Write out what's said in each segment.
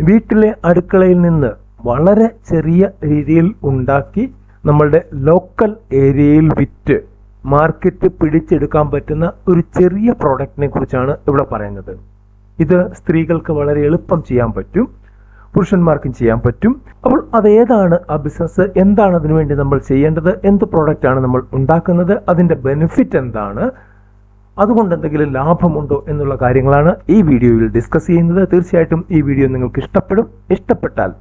വീട്ടിലെ അടുക്കളയിൽ നിന്ന് വളരെ ചെറിയ രീതിയിൽ ഉണ്ടാക്കി നമ്മളുടെ ലോക്കൽ ഏരിയയിൽ വിറ്റ് മാർക്കറ്റ് പിടിച്ചെടുക്കാൻ പറ്റുന്ന ഒരു ചെറിയ പ്രോഡക്റ്റിനെ കുറിച്ചാണ് ഇവിടെ പറയുന്നത്. ഇത് സ്ത്രീകൾക്ക് വളരെ എളുപ്പം ചെയ്യാൻ പറ്റും പുരുഷന്മാർക്കും ചെയ്യാൻ പറ്റും. അപ്പോൾ അതേതാണ് ആ ബിസിനസ് എന്താണ് അതിനുവേണ്ടി നമ്മൾ ചെയ്യേണ്ടത്? എന്ത് പ്രോഡക്റ്റ് ആണ് നമ്മൾ ഉണ്ടാക്കുന്നത്? അതിന്റെ ബെനിഫിറ്റ് എന്താണ്? അതുകൊണ്ട് എന്തെങ്കിലും ലാഭമുണ്ടോ എന്നുള്ള കാര്യങ്ങളാണ് ഈ വീഡിയോയിൽ ഡിസ്കസ് ചെയ്യുന്നത്. തീർച്ചയായിട്ടും ഈ വീഡിയോ നിങ്ങൾക്ക് ഇഷ്ടപ്പെടും. ഇഷ്ടപ്പെട്ടാൽ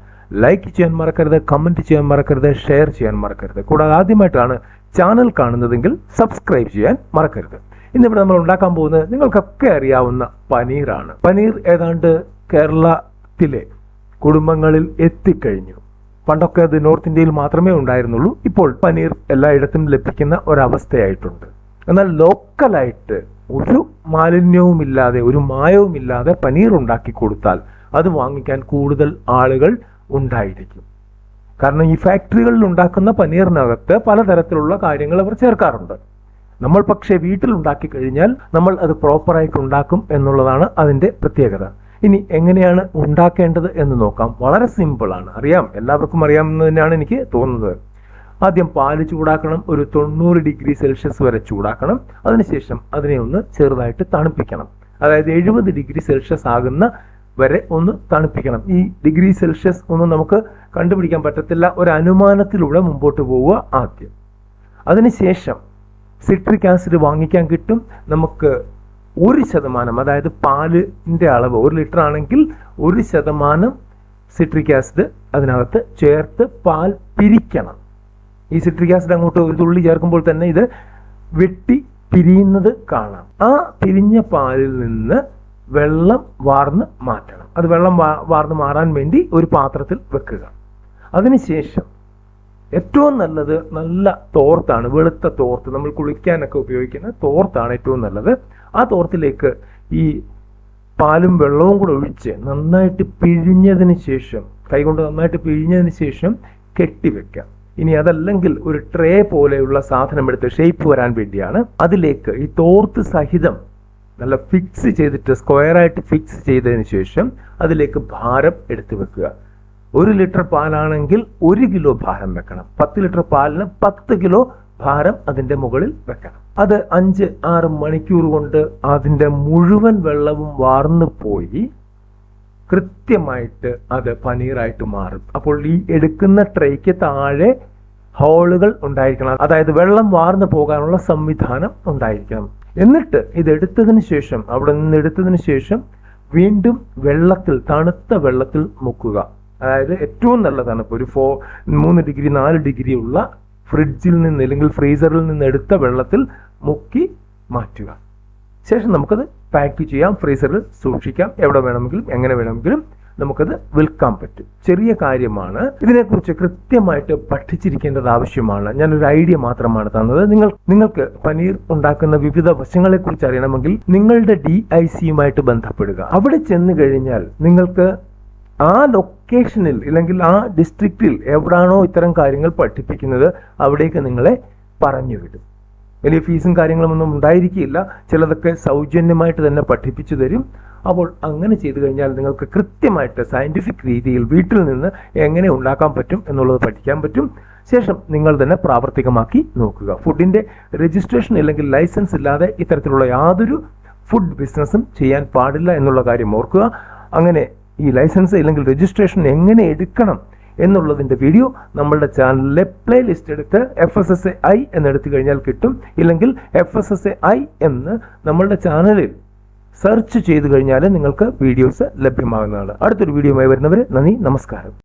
ലൈക്ക് ചെയ്യാൻ മറക്കരുത് കമന്റ് ചെയ്യാൻ മറക്കരുത് ഷെയർ ചെയ്യാൻ മറക്കരുത്. കൂടാതെ ആദ്യമായിട്ടാണ് ചാനൽ കാണുന്നതെങ്കിൽ സബ്സ്ക്രൈബ് ചെയ്യാൻ മറക്കരുത്. ഇന്നിവിടെ നമ്മൾ ഉണ്ടാക്കാൻ പോകുന്നത് നിങ്ങൾക്കൊക്കെ അറിയാവുന്ന പനീറാണ്. പനീർ ഏതാണ്ട് കേരളത്തിലെ കുടുംബങ്ങളിൽ എത്തിക്കഴിഞ്ഞു. പണ്ടൊക്കെ അത് നോർത്ത് ഇന്ത്യയിൽ മാത്രമേ ഉണ്ടായിരുന്നുള്ളൂ. ഇപ്പോൾ പനീർ എല്ലായിടത്തും ലഭിക്കുന്ന ഒരവസ്ഥയായിട്ടുണ്ട്. എന്നാൽ ലോക്കലായിട്ട് ഒരു മാലിന്യവുമില്ലാതെ ഒരു മായവും ഇല്ലാതെ പനീർ ഉണ്ടാക്കി കൊടുത്താൽ അത് വാങ്ങിക്കാൻ കൂടുതൽ ആളുകൾ ഉണ്ടായിരിക്കും. കാരണം ഈ ഫാക്ടറികളിൽ ഉണ്ടാക്കുന്ന പനീറിനകത്ത് പലതരത്തിലുള്ള കാര്യങ്ങൾ അവർ ചേർക്കാറുണ്ട്. നമ്മൾ പക്ഷേ വീട്ടിൽ ഉണ്ടാക്കി കഴിഞ്ഞാൽ നമ്മൾ അത് പ്രോപ്പറായിട്ട് ഉണ്ടാക്കും എന്നുള്ളതാണ് അതിന്റെ പ്രത്യേകത. ഇനി എങ്ങനെയാണ് ഉണ്ടാക്കേണ്ടത് എന്ന് നോക്കാം. വളരെ സിമ്പിളാണ് അറിയാം. എല്ലാവർക്കും അറിയാമെന്ന് തന്നെയാണ് എനിക്ക് തോന്നുന്നത്. ആദ്യം പാൽ ചൂടാക്കണം. ഒരു തൊണ്ണൂറ് ഡിഗ്രി സെൽഷ്യസ് വരെ ചൂടാക്കണം. അതിനുശേഷം അതിനെ ഒന്ന് ചെറുതായിട്ട് തണുപ്പിക്കണം. അതായത് എഴുപത് ഡിഗ്രി സെൽഷ്യസ് ആകുന്ന വരെ ഒന്ന് തണുപ്പിക്കണം. ഈ ഡിഗ്രി സെൽഷ്യസ് ഒന്നും നമുക്ക് കണ്ടുപിടിക്കാൻ പറ്റത്തില്ല. ഒരു അനുമാനത്തിലൂടെ മുമ്പോട്ട് പോവുക ആദ്യം. അതിനുശേഷം സിട്രിക് ആസിഡ് വാങ്ങിക്കാൻ കിട്ടും. നമുക്ക് ഒരു ശതമാനം അതായത് പാലിന്റെ അളവ് ഒരു ലിറ്റർ ആണെങ്കിൽ ഒരു ശതമാനം സിട്രിക് ആസിഡ് അതിനകത്ത് ചേർത്ത് പാൽ പിരിക്കണം. ഈ സിട്രിക് ആസിഡ് അങ്ങോട്ട് ഒരു തുള്ളി ചേർക്കുമ്പോൾ തന്നെ ഇത് വെട്ടി പിരിയുന്നത് കാണാം. ആ പിരിഞ്ഞ പാലിൽ നിന്ന് വെള്ളം വാർന്ന് മാറ്റണം. അത് വെള്ളം വാർന്ന് മാറാൻ വേണ്ടി ഒരു പാത്രത്തിൽ വെക്കുക. അതിനുശേഷം ഏറ്റവും നല്ലത് നല്ല തോർത്താണ് വെളുത്ത തോർത്ത്. നമ്മൾ കുളിക്കാനൊക്കെ ഉപയോഗിക്കുന്ന തോർത്താണ് ഏറ്റവും നല്ലത്. ആ തോർത്തിലേക്ക് ഈ പാലും വെള്ളവും കൂടെ ഒഴിച്ച് നന്നായിട്ട് പിഴിഞ്ഞതിന് ശേഷം കൈകൊണ്ട് നന്നായിട്ട് പിഴിഞ്ഞതിന് ശേഷം കെട്ടിവെക്കാം ഇനി അതല്ലെങ്കിൽ ഒരു ട്രേ പോലെയുള്ള സാധനം എടുത്ത് ഷേപ്പ് വരാൻ വേണ്ടിയാണ് അതിലേക്ക് ഈ തോർത്ത് സഹിതം നല്ല ഫിക്സ് ചെയ്തിട്ട് സ്ക്വയറായിട്ട് ഫിക്സ് ചെയ്തതിന് ശേഷം അതിലേക്ക് ഭാരം എടുത്തു വെക്കുക. ഒരു ലിറ്റർ പാലാണെങ്കിൽ ഒരു കിലോ ഭാരം വെക്കണം. പത്ത് ലിറ്റർ പാലിന് പത്ത് കിലോ ഭാരം അതിന്റെ മുകളിൽ വെക്കണം. അത് അഞ്ച് ആറ് മണിക്കൂർ കൊണ്ട് അതിന്റെ മുഴുവൻ വെള്ളവും വാർന്നു പോയി കൃത്യമായിട്ട് അത് പനീറായിട്ട് മാറും. അപ്പോൾ ഈ എടുക്കുന്ന ട്രേക്ക് താഴെ ഹോളുകൾ ഉണ്ടായിരിക്കണം. അതായത് വെള്ളം വാർന്നു പോകാനുള്ള സംവിധാനം ഉണ്ടായിരിക്കണം. എന്നിട്ട് ഇത് എടുത്തതിന് ശേഷം അവിടെ നിന്ന് എടുത്തതിന് ശേഷം വീണ്ടും വെള്ളത്തിൽ തണുത്ത വെള്ളത്തിൽ മുക്കുക. അതായത് ഏറ്റവും നല്ല തണുപ്പ് ഒരു ഫോ മൂന്ന് ഡിഗ്രി നാല് ഡിഗ്രി ഉള്ള ഫ്രിഡ്ജിൽ നിന്ന് അല്ലെങ്കിൽ ഫ്രീസറിൽ നിന്ന് എടുത്ത വെള്ളത്തിൽ മുക്കി മാറ്റുക. ശേഷം നമുക്കത് പാക്ക് ചെയ്യാം ഫ്രീസറിൽ സൂക്ഷിക്കാം. എവിടെ വേണമെങ്കിലും എങ്ങനെ വേണമെങ്കിലും നമുക്കത് വിൽക്കാൻ പറ്റും. ചെറിയ കാര്യമാണ്. ഇതിനെക്കുറിച്ച് കൃത്യമായിട്ട് പഠിച്ചിരിക്കേണ്ടത് ആവശ്യമാണ്. ഞാനൊരു ഐഡിയ മാത്രമാണ് തന്നത്. നിങ്ങൾ നിങ്ങൾക്ക് പനീർ ഉണ്ടാക്കുന്ന വിവിധ വശങ്ങളെക്കുറിച്ച് അറിയണമെങ്കിൽ നിങ്ങളുടെ ഡി ഐ സിയുമായിട്ട് ബന്ധപ്പെടുക. അവിടെ ചെന്ന് കഴിഞ്ഞാൽ നിങ്ങൾക്ക് ആ ലൊക്കേഷനിൽ അല്ലെങ്കിൽ ആ ഡിസ്ട്രിക്റ്റിൽ എവിടാണോ ഇത്തരം കാര്യങ്ങൾ പഠിപ്പിക്കുന്നത് അവിടേക്ക് നിങ്ങളെ പറഞ്ഞു വിടും. വലിയ ഫീസും കാര്യങ്ങളുമൊന്നും ഉണ്ടായിരിക്കില്ല ചിലതൊക്കെ സൗജന്യമായിട്ട് തന്നെ പഠിപ്പിച്ചു തരും. അപ്പോൾ അങ്ങനെ ചെയ്തു കഴിഞ്ഞാൽ നിങ്ങൾക്ക് കൃത്യമായിട്ട് സയന്റിഫിക് രീതിയിൽ വീട്ടിൽ നിന്ന് എങ്ങനെ ഉണ്ടാക്കാൻ പറ്റും എന്നുള്ളത് പഠിക്കാൻ പറ്റും. ശേഷം നിങ്ങൾ തന്നെ പ്രാവർത്തികമാക്കി നോക്കുക. ഫുഡിന്റെ രജിസ്ട്രേഷൻ അല്ലെങ്കിൽ ലൈസൻസ് ഇല്ലാതെ ഇത്തരത്തിലുള്ള യാതൊരു ഫുഡ് ബിസിനസ്സും ചെയ്യാൻ പാടില്ല എന്നുള്ള കാര്യം ഓർക്കുക. അങ്ങനെ ഈ ലൈസൻസ് അല്ലെങ്കിൽ രജിസ്ട്രേഷൻ എങ്ങനെ എടുക്കണം എന്നുള്ളതിന്റെ വീഡിയോ നമ്മളുടെ ചാനലിലെ പ്ലേലിസ്റ്റ് എടുത്ത് F S S A I എന്നെടുത്തു കഴിഞ്ഞാൽ കിട്ടും. ഇല്ലെങ്കിൽ F S S A I എന്ന് നമ്മളുടെ ചാനലിൽ സെർച്ച് ചെയ്തു കഴിഞ്ഞാൽ നിങ്ങൾക്ക് വീഡിയോസ് ലഭ്യമാകുന്നതാണ്. അടുത്തൊരു വീഡിയോയുമായി വരുന്നവർ നന്ദി നമസ്കാരം.